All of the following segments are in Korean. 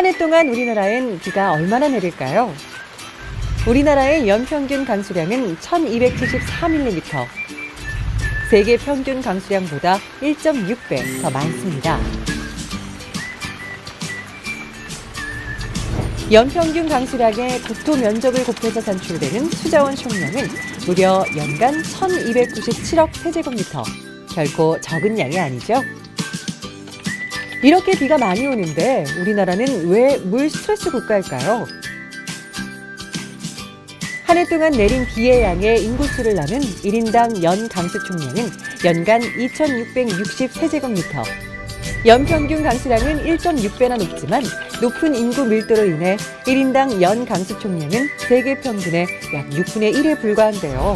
한 해 동안 우리나라엔 비가 얼마나 내릴까요? 우리나라의 연평균 강수량은 1274mm. 세계 평균 강수량보다 1.6배 더 많습니다. 연평균 강수량의 국토 면적을 곱해서 산출되는 수자원 총량은 무려 연간 1297억 세제곱미터. 결코 적은 양이 아니죠. 이렇게 비가 많이 오는데 우리나라는 왜 물 스트레스 국가일까요? 한 해 동안 내린 비의 양의 인구수를 나눈 1인당 연 강수 총량은 연간 2,660 세제곱미터. 연평균 강수량은 1.6배나 높지만 높은 인구 밀도로 인해 1인당 연 강수 총량은 세계 평균의 약 6분의 1에 불과한데요.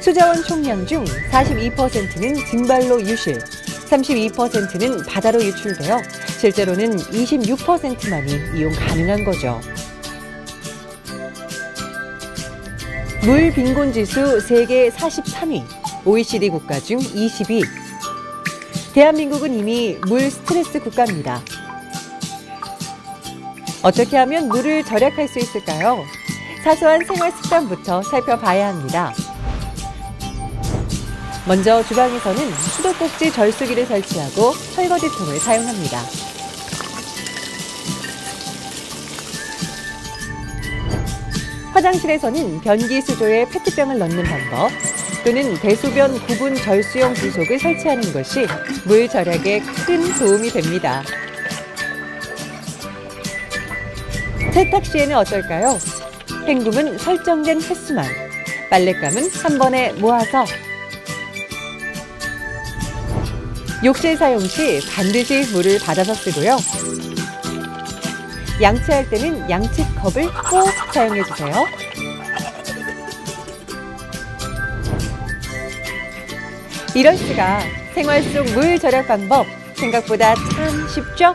수자원 총량 중 42%는 증발로 유실, 32%는 바다로 유출되어 실제로는 26%만이 이용 가능한 거죠. 물 빈곤 지수 세계 43위, OECD 국가 중 20위. 대한민국은 이미 물 스트레스 국가입니다. 어떻게 하면 물을 절약할 수 있을까요? 사소한 생활 습관부터 살펴봐야 합니다. 먼저 주방에서는 수도꼭지 절수기를 설치하고 설거지통을 사용합니다. 화장실에서는 변기 수조에 페트병을 넣는 방법 또는 대소변 구분 절수용 부속을 설치하는 것이 물 절약에 큰 도움이 됩니다. 세탁 시에는 어떨까요? 헹굼은 설정된 횟수만, 빨랫감은 한 번에 모아서 욕실 사용 시 반드시 물을 받아서 쓰고요. 양치할 때는 양치컵을 꼭 사용해 주세요. 이럴 수가 생활 속 물 절약 방법 생각보다 참 쉽죠?